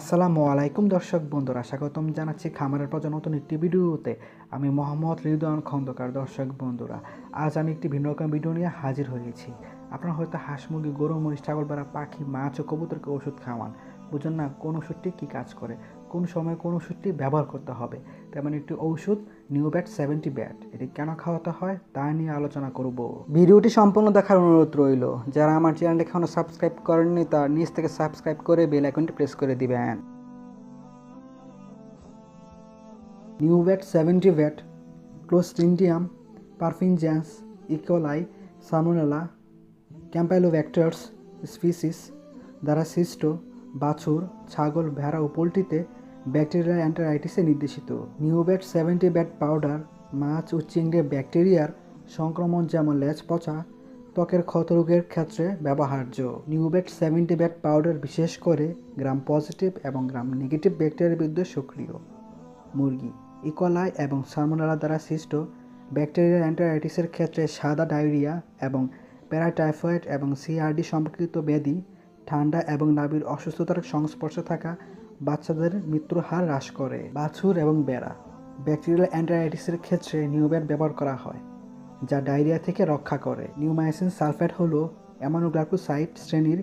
আসসালামু আলাইকুম দর্শক বন্ধুরা, স্বাগতম জানাচ্ছি খামারের পর নতুন একটি ভিডিওতে। আমি মোহাম্মদ রিদওয়ান খন্দকার দর্শক বন্ধুরা, আজ আমি একটি ভিন্ন রকম ভিডিও নিয়ে হাজির হয়েছি। আপনারা হয়তো হাঁস, মুরগি, গরু মরিচ ছাগল, পাখি, মাছ ও কবুতরকে ওষুধ খাওয়ান। বুঝুন না, কোন ওষুধটি কী কাজ করে? কোন সময় কোন ওষুধটি ব্যবহার করতে হবে। তেমন একটি ঔষধ নিউ ব্যাট সেভেন্টি ব্যাট এটি কেন খাওয়াতে হয় তা নিয়ে আলোচনা করব। ভিডিওটি সম্পূর্ণ দেখার অনুরোধ রইল, যারা আমার চ্যানেলটি এখনও সাবস্ক্রাইব করেননি তার নিচ থেকে সাবস্ক্রাইব করে বেল আইকনটি প্রেস করে দিবেন। New bat seventy bat Clostridium perfringens E coli Salmonella campylobacters species দ্বারা সৃষ্ট বাছুর ছাগল ভেড়া ও পোলট্রিতে ব্যাকটেরিয়াল অ্যান্টারাইটিসে নির্দেশিত। নিউব্যাট সেভেন্টি ব্যাট পাউডার, মাছ ও চিংড়ে ব্যাকটেরিয়ার সংক্রমণ যেমন লেজ পচা, ত্বকের ক্ষতরোগের ক্ষেত্রে ব্যবহার্য। নিউব্যাট সেভেন্টি ব্যাট পাউডার বিশেষ করে গ্রাম পজিটিভ এবং গ্রাম নেগেটিভ ব্যাকটেরিয়ার বিরুদ্ধে সক্রিয়। মুরগি, ইকোলাই এবং সালমোনেলা দ্বারা সৃষ্ট ব্যাকটেরিয়াল অ্যান্টারাইটিসের ক্ষেত্রে সাদা ডায়রিয়া এবং প্যারাটাইফয়েড এবং সিআরডি সম্পর্কিত ব্যাধি, ঠান্ডা এবং নাবির অসুস্থতার সংস্পর্শে থাকা বাচ্চাদের মৃত্যুর হার হ্রাস করে। বাছুর এবং বেড়া। ব্যাকটেরিয়াল অ্যান্টারাইটিসের ক্ষেত্রে নিউব্যাট ব্যবহার করা হয়, যা ডায়রিয়া থেকে রক্ষা করে। নিউমাইসিন সালফেট হল অ্যামানোগ্লাইকোসাইড শ্রেণির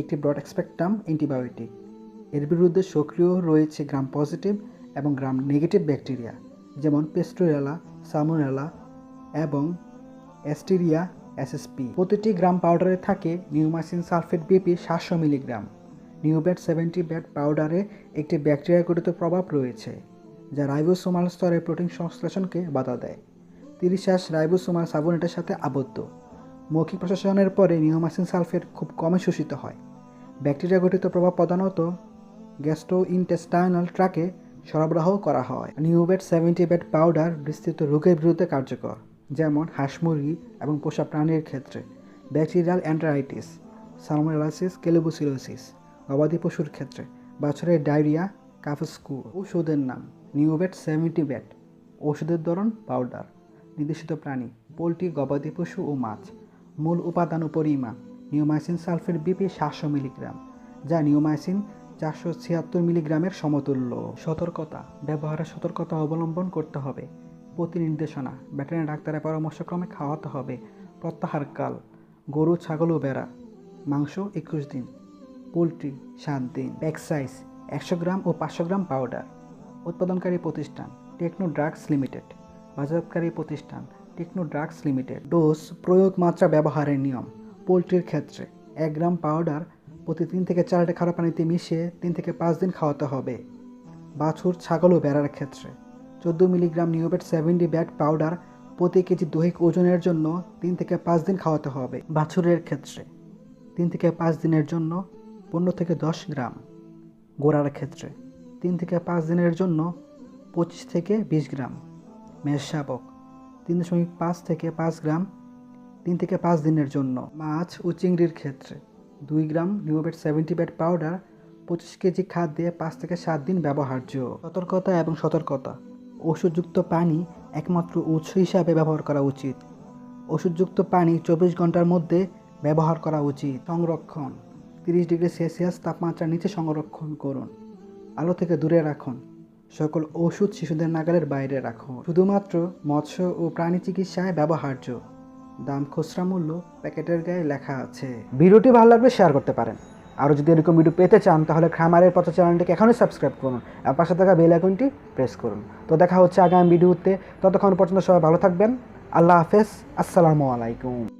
একটি ব্রড স্পেকট্রাম অ্যান্টিবায়োটিক। এর বিরুদ্ধে সক্রিয় রয়েছে গ্রাম পজিটিভ এবং গ্রাম নেগেটিভ ব্যাকটেরিয়া, যেমন পেস্টোরেলা সামোনেলা এবং অ্যাস্টেরিয়া এসএসপি। প্রতিটি গ্রাম পাউডারে থাকে নিউমাসিন সালফেট বিপি সাতশো মিলিগ্রাম। নিউব্যাট সেভেন্টি ব্যাট পাউডারে একটি ব্যাকটেরিয়াগঠিত প্রভাব রয়েছে, যা রাইবোসোমাল স্তরে প্রোটিন সংশ্লেষণকে বাধা দেয়। তিরিশ শ্বাস রাইবোসোমাল সাবনেটের সাথে আবদ্ধ। মৌখিক প্রশাসনের পরে নিউমাসিন সালফেট খুব কমে শোষিত হয়। ব্যাকটেরিয়া গঠিত প্রভাব প্রধানত গ্যাস্ট্রো ইনটেস্টাইনাল ট্রাকে সরবরাহ করা হয়। নিউবেট সেভেন্টি বেড পাউডার বিস্তৃত রোগের বিরুদ্ধে কার্যকর, যেমন হাঁস মুরগি এবং পোষা প্রাণীর ক্ষেত্রে। ব্যাকটেরিয়াল অ্যান্টারাইটিস সালমোনেলাসিস কেলিবুসিলোসিস গবাদি পশুর ক্ষেত্রে। বাছরের ডায়রিয়া, কাফস্কু ওষুধের নাম। নিউবেট সেভেন্টি ব্যাট ওষুধের ধরন পাউডার। নির্দেশিত প্রাণী, পোলট্রি, গবাদি পশু ও মাছ। মূল উপাদান পরিমাণ নিউমাইসিন সালফেট বিপি সাতশো মিলিগ্রাম, যা নিউমাইসিন চারশো ছিয়াত্তর মিলিগ্রামের সমতুল্য। সতর্কতা ব্যবহারের সতর্কতা অবলম্বন করতে হবে। প্রতি নির্দেশনা ডাক্তারের পরামর্শক্রমে খাওয়াতে হবে। প্রত্যাহারকাল, গরু, ছাগল ও বেড়া মাংস, একুশ দিন। পোলট্রি সাত দিন সাইজ একশো গ্রাম ও পাঁচশো গ্রাম পাউডার। উৎপাদনকারী প্রতিষ্ঠান টেকনো ড্রাগস লিমিটেড। বাজারকারী প্রতিষ্ঠান টেকনো ড্রাগস লিমিটেড। ডোজ, প্রয়োগ মাত্রা ব্যবহারের নিয়ম। পোলট্রির ক্ষেত্রে এক গ্রাম পাউডার প্রতি তিন থেকে চারটে খারাপ পানিতে মিশিয়ে তিন থেকে পাঁচ দিন খাওয়াতে হবে। বাছুর, ছাগল ও বেড়ার ক্ষেত্রে চোদ্দ milligram newbat seventy bat powder প্রতি কেজি দৈহিক ওজনের জন্য তিন থেকে পাঁচ দিন খাওয়াতে হবে। বাছুরের ক্ষেত্রে তিন থেকে পাঁচ দিনের জন্য পনেরো থেকে দশ গ্রাম। গোড়ার ক্ষেত্রে তিন থেকে পাঁচ দিনের জন্য পঁচিশ থেকে বিশ গ্রাম। মেষ শাবক তিন দশমিক পাঁচ থেকে পাঁচ গ্রাম তিন থেকে পাঁচ দিনের জন্য। মাছ ও চিংড়ির ক্ষেত্রে দুই gram newbat seventy bat powder পঁচিশ কেজি খাদ্যে পাঁচ থেকে সাত দিন ব্যবহার্য। সতর্কতা এবং সতর্কতা। ওষুধযুক্ত পানি একমাত্র উৎস হিসাবে ব্যবহার করা উচিত। ওষুধযুক্ত পানি চব্বিশ ঘণ্টার মধ্যে ব্যবহার করা উচিত। সংরক্ষণ। তিরিশ ডিগ্রি সেলসিয়াস তাপমাত্রার নিচে সংরক্ষণ করুন। আলো থেকে দূরে রাখুন। সকল ওষুধ শিশুদের নাগালের বাইরে রাখুন। শুধুমাত্র মৎস্য ও প্রাণী চিকিৎসায় ব্যবহার্য। দাম খুচরা মূল্য প্যাকেটের গায়ে লেখা আছে। ভিডিওটি ভালো লাগলে শেয়ার করতে পারেন। আরও যদি এরকম ভিডিও পেতে চান, তাহলে খামারের পথ চ্যানেলটিকে এখনই সাবস্ক্রাইব করুন আর পাশে থাকা বেল আইকনটি প্রেস করুন। তো দেখা হচ্ছে আগামী ভিডিওতে ততক্ষণ পর্যন্ত সবাই ভালো থাকবেন। আল্লাহ হাফেজ। আসসালামু আলাইকুম।